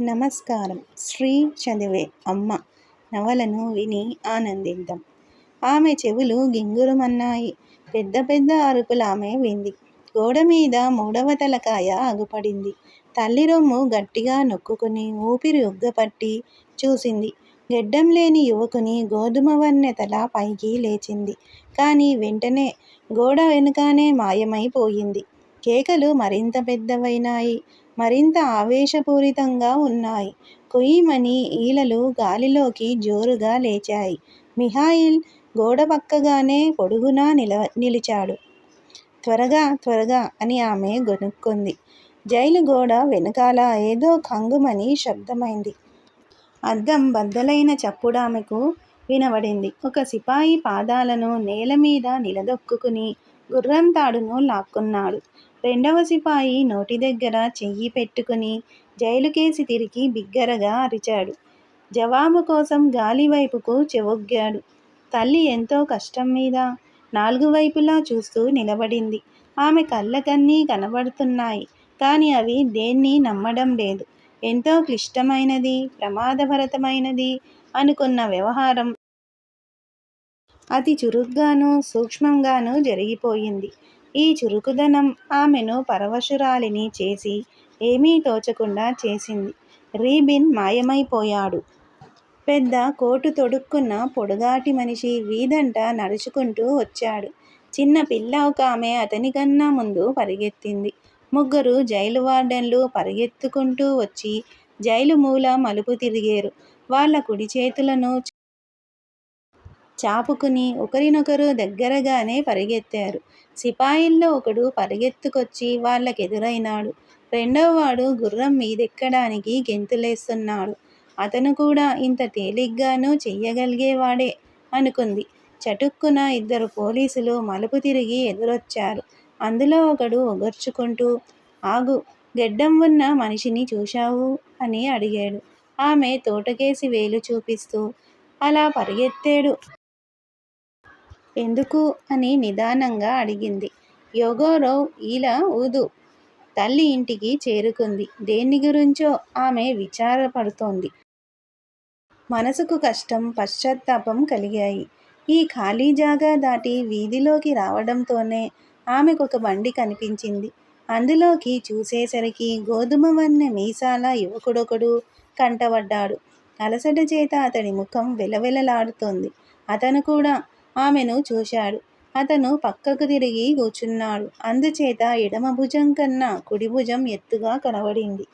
నమస్కారం. శ్రీ చదివే అమ్మ నవలను విని ఆనందిద్దాం. ఆమె చెవులు గింగురమన్నాయి. పెద్ద పెద్ద అరుపులు ఆమె వింది. గోడ మీద మూడవ తలకాయ అగుపడింది. తల్లి రొమ్ము గట్టిగా నొక్కుని ఊపిరి ఉగ్గపట్టి చూసింది. గెడ్డం లేని యువకుని గోధుమ వన్నె తల పైకి లేచింది. కానీ వెంటనే గోడ వెనుకానే మాయమైపోయింది. కేకలు మరింత పెద్దవైనాయి. మరింత ఆవేశపూరితంగా ఉన్నాయి. కుయ్యమని ఈలలు గాలిలోకి జోరుగా లేచాయి. మిహాయిల్ గోడ పక్కగానే పొడుగునా నిల నిలిచాడు. త్వరగా త్వరగా అని ఆమె గొనుక్కుంది. జైలు గోడ వెనకాల ఏదో కంగుమని శబ్దమైంది. అద్దం బద్దలైన చప్పుడామెకు వినబడింది. ఒక సిపాయి పాదాలను నేల మీద నిలదొక్కుని గుర్రం తాడును లాక్కున్నాడు. రెండవ సిపాయి నోటి దగ్గర చెయ్యి పెట్టుకుని జైలుకేసి తిరిగి బిగ్గరగా అరిచాడు. జవాబు కోసం గాలి వైపుకు చెవొగ్గాడు. తల్లి ఎంతో కష్టం మీద నాలుగు వైపులా చూస్తూ నిలబడింది. ఆమె కళ్ళకన్నీ కనబడుతున్నాయి కానీ అవి దేన్ని నమ్మడం లేదు. ఎంతో క్లిష్టమైనది ప్రమాదభరితమైనది అనుకున్న వ్యవహారం అతి చురుగ్గాను సూక్ష్మంగాను జరిగిపోయింది. ఈ చురుకుదనం ఆమెను పరవశురాలిని చేసి ఏమీ తోచకుండా చేసింది. రీబిన్ మాయమైపోయాడు. పెద్ద కోటు తొడుక్కున్న పొడుగాటి మనిషి వీధంట నడుచుకుంటూ వచ్చాడు. చిన్న పిల్ల ఒక ఆమె అతనికన్నా ముందు పరిగెత్తింది. ముగ్గురు జైలు వార్డెన్లు పరిగెత్తుకుంటూ వచ్చి జైలు మూల మలుపు తిరిగేరు. వాళ్ళ కుడి చేతులను చాపుకుని ఒకరినొకరు దగ్గరగానే పరిగెత్తారు. సిపాయిల్లో ఒకడు పరిగెత్తుకొచ్చి వాళ్ళకెదురైనాడు. రెండోవాడు గుర్రం మీదెక్కడానికి గెంతులేస్తున్నాడు. అతను కూడా ఇంత తేలిగ్గానూ చెయ్యగలిగేవాడే అనుకుంది. చటుక్కున ఇద్దరు పోలీసులు మలుపు తిరిగి ఎదురొచ్చారు. అందులో ఒకడు ఒగర్చుకుంటూ ఆగు గెడ్డం ఉన్న మనిషిని చూశావు? అని అడిగాడు. ఆమె తోటకేసి వేలు చూపిస్తూ అలా పరిగెత్తాడు. ఎందుకు అని నిదానంగా అడిగింది. యోగోరోవ్ ఇలా ఊదు తల్లి ఇంటికి చేరుకుంది. దేని గురించో ఆమె విచారపడుతోంది. మనసుకు కష్టం పశ్చాత్తాపం కలిగాయి. ఈ ఖాళీ జాగా దాటి వీధిలోకి రావడంతోనే ఆమెకొక బండి కనిపించింది. అందులోకి చూసేసరికి గోధుమ వన్నె మీసాల యువకుడొకడు కంటబడ్డాడు. అలసట చేత అతడి ముఖం వెలవెలలాడుతోంది. అతను కూడా ఆమెను చూశాడు. అతను పక్కకు తిరిగి కూర్చున్నాడు అందుచేత ఎడమ భుజం కన్నా కుడి భుజం ఎత్తుగా కనబడింది.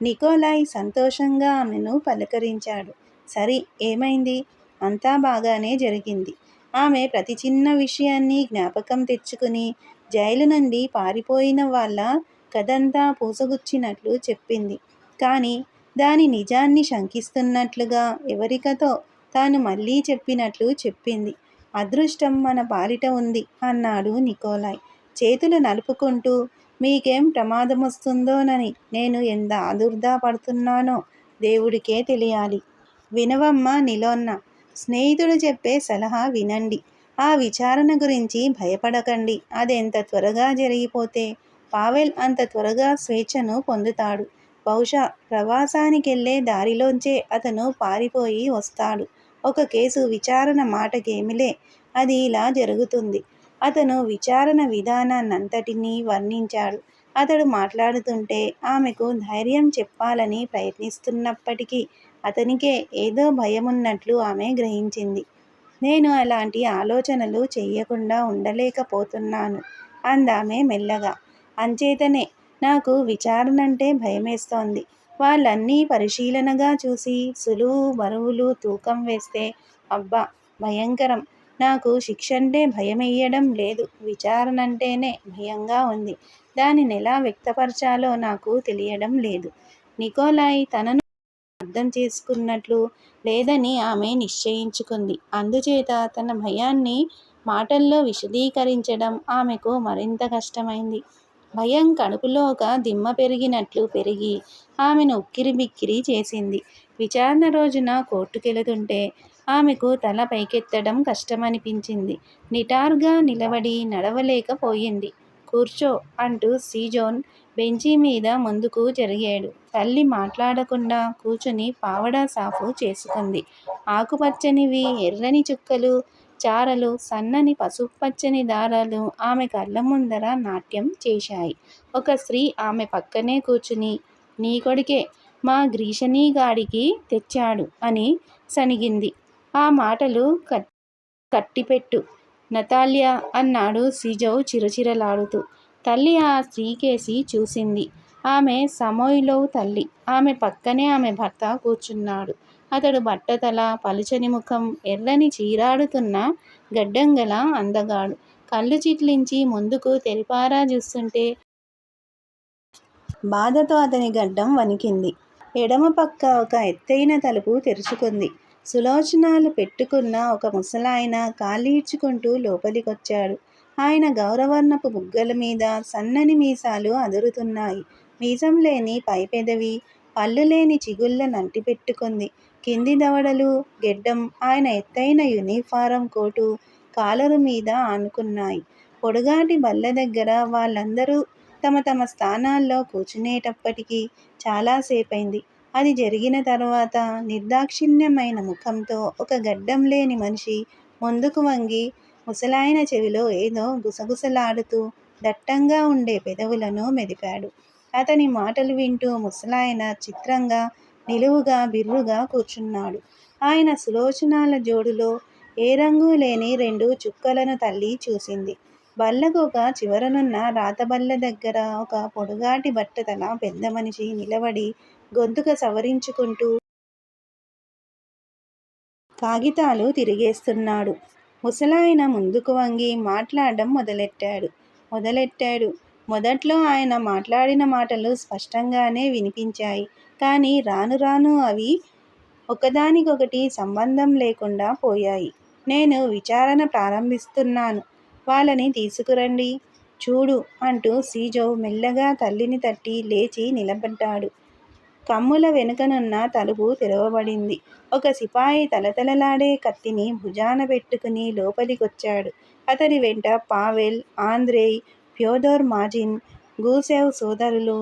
నికోలాయ్ సంతోషంగా ఆమెను పలకరించాడు. సరి ఏమైంది? అంతా బాగానే జరిగింది. ఆమె ప్రతి చిన్న విషయాన్ని జ్ఞాపకం తెచ్చుకుని జైలు నుండి పారిపోయిన వాళ్ళ కథంతా పూసగుచ్చినట్లు చెప్పింది. కానీ దాని నిజాన్ని శంకిస్తున్నట్లుగా ఎవరికతో తాను మళ్ళీ చెప్పినట్లు చెప్పింది. అదృష్టం మన పాలిట ఉంది అన్నాడు నికోలాయ్. చేతులు నలుపుకుంటూ మీకేం ప్రమాదం వస్తుందోనని నేను ఎంత ఆదుర్దా పడుతున్నానో దేవుడికే తెలియాలి. వినవమ్మ నిలోన్న స్నేహితుడు చెప్పే సలహా వినండి. ఆ విచారణ గురించి భయపడకండి. అదెంత త్వరగా జరిగిపోతే పావెల్ అంత త్వరగా స్వేచ్ఛను పొందుతాడు. బహుశా ప్రవాసానికెళ్ళే దారిలోంచే అతను పారిపోయి వస్తాడు. ఒక కేసు విచారణ మాటకేమిలే? అది ఇలా జరుగుతుంది. అతను విచారణ విధానాన్నంతటినీ వర్ణించాడు. అతడు మాట్లాడుతుంటే ఆమెకు ధైర్యం చెప్పాలని ప్రయత్నిస్తున్నప్పటికీ అతనికే ఏదో భయమున్నట్లు ఆమె గ్రహించింది. నేను అలాంటి ఆలోచనలు చెయ్యకుండా ఉండలేకపోతున్నాను అందామె మెల్లగా. అంచేతనే నాకు విచారణంటే భయమేస్తోంది. వాళ్ళన్నీ పరిశీలనగా చూసి సులువు బరువులు తూకం వేస్తే అబ్బా భయంకరం. నాకు శిక్షంటే భయమెయ్యడం లేదు. విచారణ అంటేనే భయంగా ఉంది. దానిని ఎలా వ్యక్తపరచాలో నాకు తెలియడం లేదు. నికోలాయ్ తనను అర్థం చేసుకున్నట్లు లేదని ఆమె నిశ్చయించుకుంది. అందుచేత తన భయాన్ని మాటల్లో విశదీకరించడం ఆమెకు మరింత కష్టమైంది. భయం కడుపులో ఒక దిమ్మ పెరిగినట్లు పెరిగి ఆమెను ఉక్కిరి బిక్కిరి చేసింది విచారణ రోజున కోర్టుకెళుతుంటే ఆమెకు తల పైకెత్తడం కష్టమనిపించింది నిటారుగా నిలబడి నడవలేకపోయింది కూర్చో అంటూ సీజోన్ బెంచి మీద ముందుకు జరిగాడు. తల్లి మాట్లాడకుండా కూర్చుని పావడా సాఫు చేసుకుంది. ఆకుపచ్చనివి ఎర్రని చుక్కలు, చారలు, సన్నని పసుపచ్చని దారాలు ఆమె కళ్ళ ముందర నాట్యం చేశాయి. ఒక స్త్రీ ఆమె పక్కనే కూర్చుని నీ కొడుకే మా గ్రీషనీగాడికి తెచ్చాడు అని సనిగింది ఆ మాటలు కట్టిపెట్టు నతాల్యా అన్నాడు సిజో చిరచిరలాడుతూ. తల్లి ఆ స్త్రీకేసి చూసింది. ఆమె సమోయిలో తల్లి. ఆమె పక్కనే ఆమె భర్త కూర్చున్నాడు అతడు బట్టతల, పలుచని ముఖం, ఎర్రని చీరాడుతున్న గడ్డంగల అందగాడు. కళ్ళు చిట్లించి ముందుకు తెలిపారా చూస్తుంటే బాధతో అతని గడ్డం వణికింది. ఎడమ పక్క ఒక ఎత్తైన తలుపు తెరుచుకుంది. సులోచనాలు పెట్టుకున్న ఒక ముసలాయన కాళ్ళీడ్చుకుంటూ లోపలికొచ్చాడు. ఆయన గౌరవర్ణపు బుగ్గల మీద సన్నని మీసాలు అదురుతున్నాయి. మీసంలేని పైపెదవి పళ్ళులేని చిగుళ్ళ నంటి పెట్టుకుంది కింది దవడలు, గెడ్డం ఆయన ఎత్తైన యూనిఫారం కోటు కాలరు మీద ఆనుకున్నాయి. పొడుగాటి బల్ల దగ్గర వాళ్ళందరూ తమ తమ స్థానాల్లో కూర్చునేటప్పటికీ చాలాసేపైంది. అది జరిగిన తర్వాత నిర్దాక్షిణ్యమైన ముఖంతో ఒక గడ్డం లేని మనిషి ముందుకు వంగి ముసలాయన చెవిలో ఏదో గుసగుసలాడుతూ దట్టంగా ఉండే పెదవులను మెదిపాడు. అతని మాటలు వింటూ ముసలాయన చిత్రంగా నిలువుగా బిర్రుగా కూర్చున్నాడు ఆయన సులోచనాల జోడులో ఏ రంగు లేని రెండు చుక్కలను తల్లి చూసింది. బల్లకు ఒక చివరనున్న రాతబల్ల దగ్గర ఒక పొడుగాటి బట్టతల పెద్దమనిషి నిలబడి గొంతుక సవరించుకుంటూ కాగితాలు తిరిగేస్తున్నాడు ముసలాయన ముందుకు వంగి మాట్లాడడం మొదలెట్టాడు. మొదలెట్టాడు. మొదట్లో ఆయన మాట్లాడిన మాటలు స్పష్టంగానే వినిపించాయి. కానీ రాను రాను అవి ఒకదానికొకటి సంబంధం లేకుండా పోయాయి. నేను విచారణ ప్రారంభిస్తున్నాను. వాళ్ళని తీసుకురండి. చూడు అంటూ సీజో మెల్లగా తల్లిని తట్టి లేచి నిలబడ్డాడు. కమ్ముల వెనుకనున్న తలుపు తెరవబడింది. ఒక సిపాయి తలతలలాడే కత్తిని భుజాన పెట్టుకుని లోపలికొచ్చాడు. అతని వెంట పావెల్, ఆంద్రేయ్ ఫ్యోదోర్ మాజిన్, గూసెవ్ సోదరులు,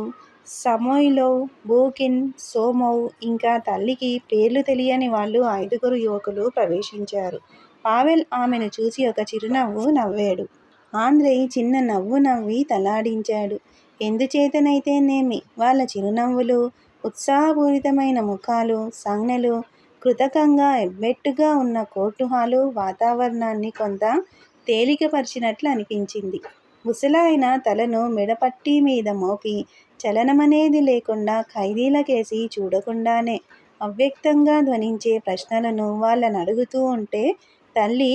సమోయ్లో బూకిన్ సోమౌ ఇంకా తల్లికి పేర్లు తెలియని వాళ్ళు ఐదుగురు యువకులు ప్రవేశించారు. పావెల్ ఆమెను చూసి ఒక చిరునవ్వు నవ్వాడు. ఆంధ్రే చిన్న నవ్వు నవ్వి తలాడించాడు. ఎందుచేతనైతేనేమి వాళ్ళ చిరునవ్వులు, ఉత్సాహపూరితమైన ముఖాలు, సంజ్ఞలు కృతకంగా ఎబ్బెట్టుగా ఉన్న కోర్టుహాలు వాతావరణాన్ని కొంత తేలికపరిచినట్లు అనిపించింది. ముసలాయన తలను మెడపట్టి మీద మోపి చలనమనేది లేకుండా ఖైదీల కేసి చూడకుండానే అవ్యక్తంగా ధ్వనించే ప్రశ్నలను వాళ్ళని అడుగుతూ ఉంటే తల్లి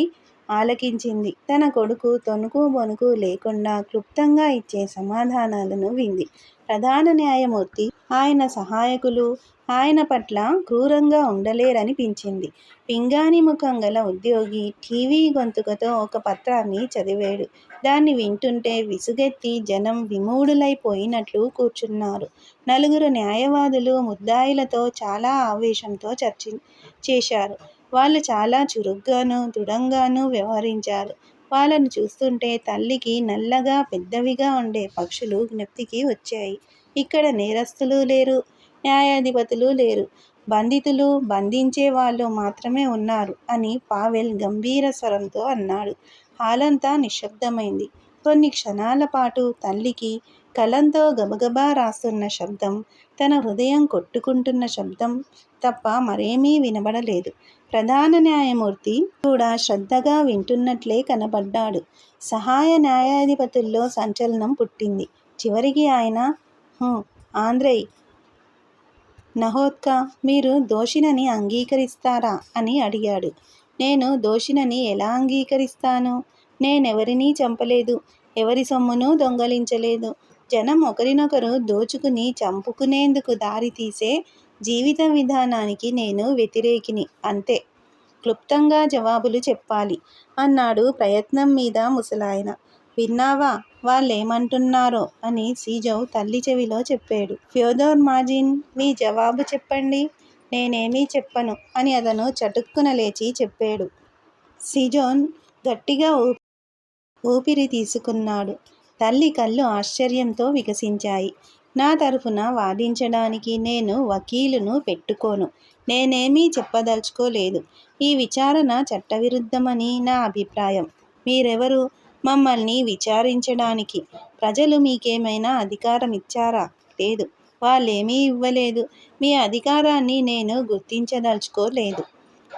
ఆలకించింది. తన కొడుకు తొనుకు బొణుకు లేకుండా క్లుప్తంగా ఇచ్చే సమాధానాలను వింది. ప్రధాన న్యాయమూర్తి, ఆయన సహాయకులు ఆయన పట్ల క్రూరంగా ఉండలేరనిపించింది. పింగాణి ముఖం గల ఉద్యోగి టీవీ గొంతుకతో ఒక పత్రాన్ని చదివాడు. దాన్ని వింటుంటే విసుగెత్తి జనం విమూఢులైపోయినట్లు కూర్చున్నారు నలుగురు న్యాయవాదులు ముద్దాయిలతో చాలా ఆవేశంతో చర్చచేశారు. వాళ్ళు చాలా చురుగ్గాను దృఢంగానూ వ్యవహరించారు. వాళ్ళను చూస్తుంటే తల్లికి నల్లగా పెద్దవిగా ఉండే పక్షులు జ్ఞప్తికి వచ్చాయి. ఇక్కడ నేరస్థులు లేరు. న్యాయాధిపతులు లేరు. బంధితులు, బంధించే వాళ్ళు మాత్రమే ఉన్నారు అని పావెల్ గంభీర స్వరంతో అన్నాడు. హాలంతా నిశ్శబ్దమైంది. కొన్ని క్షణాల పాటు తల్లికి కలంతో గబగబా రాస్తున్న శబ్దం, తన హృదయం కొట్టుకుంటున్న శబ్దం తప్ప మరేమీ వినబడలేదు. ప్రధాన న్యాయమూర్తి కూడా శ్రద్ధగా వింటున్నట్లే కనబడ్డాడు. సహాయ న్యాయాధిపతుల్లో సంచలనం పుట్టింది. చివరికి ఆయన హూ ఆంద్రెయ్ నహోత్కా మీరు దోషినని అంగీకరిస్తారా అని అడిగాడు. నేను దోషినని ఎలా అంగీకరిస్తాను? నేనెవరినీ చంపలేదు. ఎవరి సొమ్మునూ దొంగిలించలేదు. జనం ఒకరినొకరు దోచుకుని చంపుకునేందుకు దారితీసే జీవిత విధానానికి నేను వ్యతిరేకిని అంతే. క్లుప్తంగా జవాబులు చెప్పాలి అన్నాడు ప్రయత్నం మీద ముసలాయన. విన్నావా వాళ్ళేమంటున్నారో అని సిజోవ్ తల్లి చెవిలో చెప్పాడు. ఫ్యోదోర్ మాజిన్ మీ జవాబు చెప్పండి. నేనేమీ చెప్పను అని అతను చటుక్కున లేచి చెప్పాడు. సిజోన్ గట్టిగా ఊపిరి తీసుకున్నాడు. తల్లి కళ్ళు ఆశ్చర్యంతో వికసించాయి. నా తరఫున వాదించడానికి నేను వకీలును పెట్టుకోను. నేనేమీ చెప్పదలుచుకోలేదు. ఈ విచారణ చట్టవిరుద్ధమని నా అభిప్రాయం. మీరెవరు? మమ్మల్ని విచారించడానికి. ప్రజలు మీకేమైనా అధికారం ఇచ్చారా లేదు. వాళ్ళేమీ ఇవ్వలేదు. మీ అధికారాన్ని నేను గుర్తించదలుచుకోలేదు.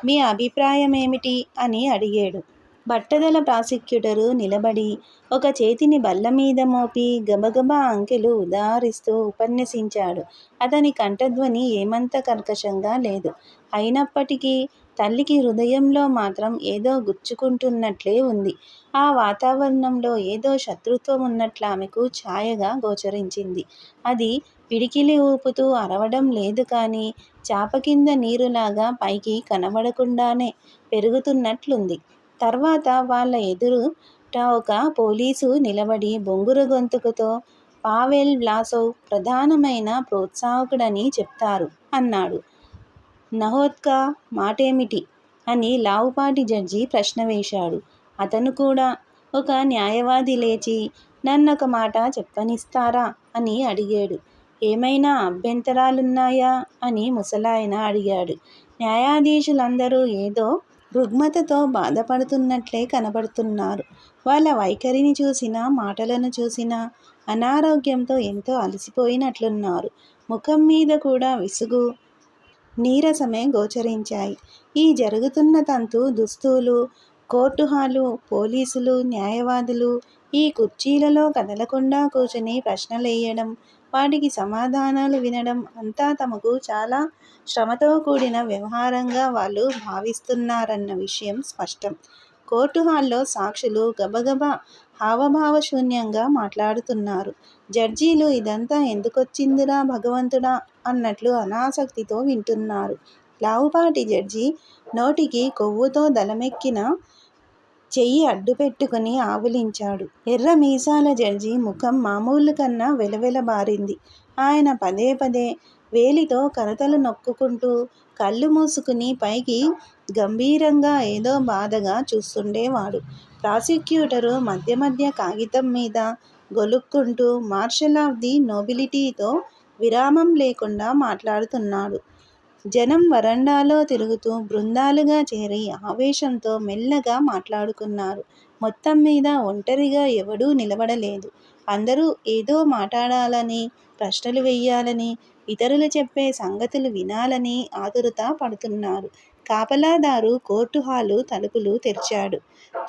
మీ అభిప్రాయం ఏమిటి అని అడిగాడు. బట్టదల ప్రాసిక్యూటరు నిలబడి ఒక చేతిని బల్ల మీద మోపి గబగబా అంకెలు ఉదారిస్తూ ఉపన్యసించాడు. అతని కంఠధ్వని ఏమంత కర్కశంగా లేదు. అయినప్పటికీ తల్లికి హృదయంలో మాత్రం ఏదో గుచ్చుకుంటున్నట్లే ఉంది. ఆ వాతావరణంలో ఏదో శత్రుత్వం ఉన్నట్లు ఆమెకు ఛాయగా గోచరించింది. అది పిడికిలి ఊపుతూ అరవడం లేదు కానీ చాప కింద నీరులాగా పైకి కనబడకుండానే పెరుగుతున్నట్లుంది. తర్వాత వాళ్ళ ఎదురుట ఒక పోలీసు నిలబడి బొంగురు గొంతుకుతో పావెల్ వ్లాసోవ్ ప్రధానమైన ప్రోత్సాహకుడని చెప్తారు అన్నాడు. నహోత్కా మాటేమిటి? అని లావుపాటి జడ్జి ప్రశ్న వేశాడు. అతను కూడా ఒక న్యాయవాది లేచి నన్నొక మాట చెప్పనిస్తారా? అని అడిగాడు. ఏమైనా అభ్యంతరాలున్నాయా? అని ముసలాయన అడిగాడు. న్యాయాధీశులందరూ ఏదో రుగ్మతతో బాధపడుతున్నట్లే కనబడుతున్నారు. వాళ్ళ వైఖరిని చూసినా మాటలను చూసినా అనారోగ్యంతో ఎంతో అలసిపోయినట్లున్నారు. ముఖం మీద కూడా విసుగు నీరసమే గోచరించాయి. ఈ జరుగుతున్న తంతు దుస్తులు కోర్టు హాలు పోలీసులు న్యాయవాదులు ఈ కుర్చీలలో కదలకుండా కూర్చుని ప్రశ్నలేయడం వాటికి సమాధానాలు వినడం అంతా తమకు చాలా శ్రమతో కూడిన వ్యవహారంగా వాళ్ళు భావిస్తున్నారన్న విషయం స్పష్టం. కోర్టు హాల్లో సాక్షులు గబగబా హావభావశూన్యంగా మాట్లాడుతున్నారు. జడ్జీలు ఇదంతా ఎందుకొచ్చిందిరా భగవంతుడా అన్నట్లు అనాసక్తితో వింటున్నారు. లావుపాటి జడ్జి నోటికి కొవ్వుతో దలమెక్కిన చెయ్యి అడ్డుపెట్టుకుని ఆవులించాడు. ఎర్ర మీసాల జడ్జి ముఖం మామూలు కన్నా వెలవెలబారింది ఆయన పదే పదే వేలితో కరతలు నొక్కుకుంటూ కళ్ళు మూసుకుని పైకి గంభీరంగా ఏదో బాధగా చూస్తుండేవాడు. ప్రాసిక్యూటరు మధ్య మధ్య కాగితం మీద గొలుక్కుంటూ మార్షల్ ఆఫ్ ది నోబిలిటీతో విరామం లేకుండా మాట్లాడుతున్నాడు. జనం వరండాలో తిరుగుతూ బృందాలుగా చేరి ఆవేశంతో మెల్లగా మాట్లాడుకున్నారు. మొత్తం మీద ఒంటరిగా ఎవడూ నిలబడలేదు. అందరూ ఏదో మాట్లాడాలని ప్రశ్నలు వెయ్యాలని ఇతరులు చెప్పే సంగతులు వినాలని ఆతురత పడుతున్నారు. కాపలాదారు కోర్టు హాలు తలుపులు తెరిచాడు.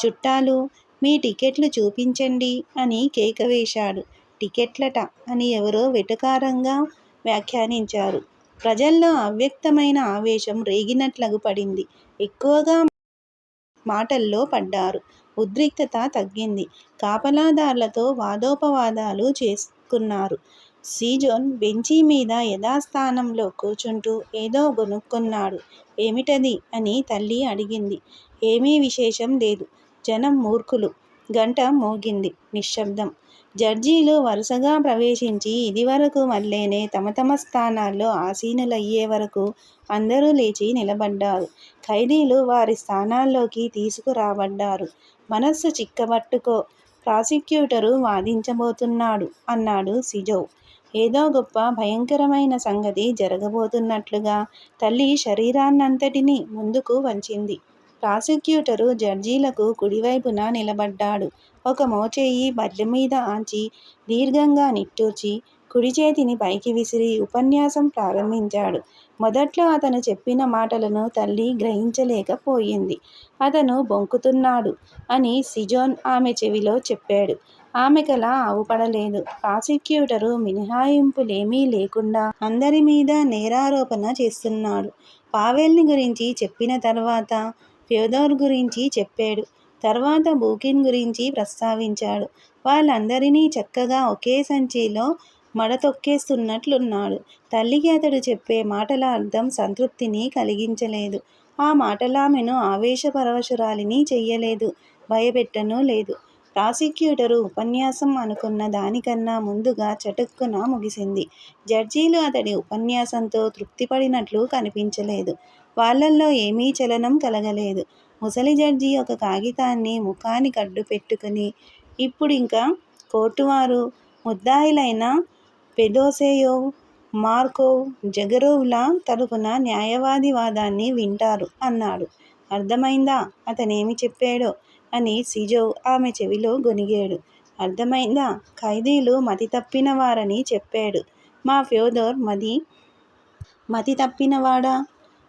చుట్టాలు మీ టికెట్లు చూపించండి అని కేక వేశాడు. టికెట్లట అని ఎవరో వెటకారంగా వ్యాఖ్యానించారు. ప్రజల్లో అవ్యక్తమైన ఆవేశం రేగినట్లగు పడింది. ఎక్కువగా మాటల్లో పడ్డారు. ఉద్రిక్తత తగ్గింది. కాపలాదారులతో వాదోపవాదాలు చేసుకున్నారు. సీజోన్ బెంచి మీద యథాస్థానంలో కూర్చుంటూ ఏదో గొనుక్కున్నాడు. ఏమిటది? అని తల్లి అడిగింది. ఏమీ విశేషం లేదు. జనం మూర్ఖులు. గంట మోగింది. నిశ్శబ్దం. జడ్జీలు వరుసగా ప్రవేశించి ఇదివరకు మళ్ళేనే తమ తమ స్థానాల్లో ఆసీనులయ్యే వరకు అందరూ లేచి నిలబడ్డారు. ఖైదీలు వారి స్థానాల్లోకి తీసుకురాబడ్డారు. మనస్సు చిక్కబట్టుకో ప్రాసిక్యూటరు వాదించబోతున్నాడు అన్నాడు సిజో. ఏదో గొప్ప భయంకరమైన సంగతి జరగబోతున్నట్లుగా తల్లి శరీరాన్నంతటినీ ముందుకు వంచింది. ప్రాసిక్యూటరు జడ్జీలకు కుడివైపున నిలబడ్డాడు. ఒక మోచేయి బల్ల మీద ఆంచి దీర్ఘంగా నిట్టూర్చి కుడి చేతిని పైకి విసిరి ఉపన్యాసం ప్రారంభించాడు. మొదట్లో అతను చెప్పిన మాటలను తల్లి గ్రహించలేకపోయింది. అతను బొంకుతున్నాడు అని సిజోన్ ఆమె చెవిలో చెప్పాడు. ఆమెకలా ఆవుపడలేదు. ప్రాసిక్యూటరు మినహాయింపులేమీ లేకుండా అందరి మీద నేరారోపణ చేస్తున్నాడు. పావెల్ని గురించి చెప్పిన తర్వాత ఫ్యోదోర్ గురించి చెప్పాడు. తర్వాత బూకిన్ గురించి ప్రస్తావించాడు. వాళ్ళందరినీ చక్కగా ఒకే సంచిలో మడతొక్కేస్తున్నట్లున్నాడు. తల్లికి అతడు చెప్పే మాటల అర్థం సంతృప్తిని కలిగించలేదు. ఆ మాటలామెను ఆవేశపరవశురాలిని చెయ్యలేదు. భయపెట్టనూ లేదు. ప్రాసిక్యూటరు ఉపన్యాసం అనుకున్న దానికన్నా ముందుగా చటుక్కున ముగిసింది. జడ్జీలు అతడి ఉపన్యాసంతో తృప్తిపడినట్లు కనిపించలేదు. వాళ్ళల్లో ఏమీ చలనం కలగలేదు. ముసలి జడ్జి ఒక కాగితాన్ని ముఖానికి అడ్డు పెట్టుకుని ఇప్పుడింక కోర్టువారు ముద్దాయిలైన పెదోసేయోవ్ మార్కోవ్ జగరోవ్ల తరపున న్యాయవాది వాదాన్ని వింటారు అన్నాడు. అర్థమైందా అతనేమి చెప్పాడో? అని సిజోవ్ ఆమె చెవిలో గొణిగాడు. అర్థమైందా? ఖైదీలు మతి తప్పిన వారని చెప్పాడు. మా ఫ్యూదోర్ మది మతి తప్పినవాడా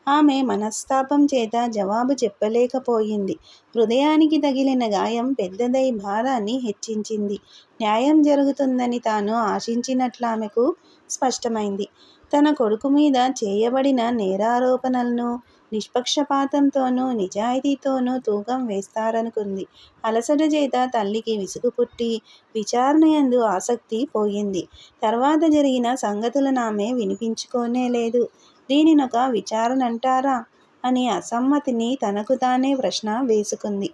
ఆమె మనస్తాపం చేత జవాబు చెప్పలేకపోయింది. హృదయానికి తగిలిన గాయం పెద్దదై భారాన్ని హెచ్చించింది. న్యాయం జరుగుతుందని తాను ఆశించినట్లు ఆమెకు స్పష్టమైంది. తన కొడుకు మీద చేయబడిన నేరారోపణలను నిష్పక్షపాతంతోనూ, నిజాయితీతోనూ తూకం వేస్తారనుకుంది. అలసట చేత తల్లికి విసుగు పుట్టి విచారణయందు ఆసక్తి పోయింది. తర్వాత జరిగిన సంగతులనామె వినిపించుకోనేలేదు. దీనినొక విచారణంటారా? అని అసమ్మతిని తనకు తానే ప్రశ్న వేసుకుంది.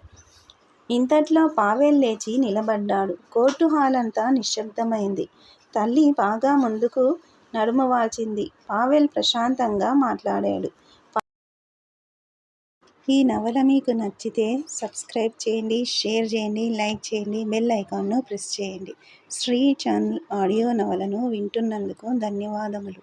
ఇంతట్లో పావెల్ లేచి నిలబడ్డాడు. కోర్టు హాల్ అంతా నిశ్శబ్దమైంది. తల్లి బాగా ముందుకు నడుమవాల్చింది పావెల్ ప్రశాంతంగా మాట్లాడాడు. ఈ నవల మీకు నచ్చితే సబ్స్క్రైబ్ చేయండి. షేర్ చేయండి. లైక్ చేయండి. బెల్ ఐకాన్ను ప్రెస్ చేయండి. శ్రీ ఛానల్ ఆడియో నవలను వింటున్నందుకు ధన్యవాదములు.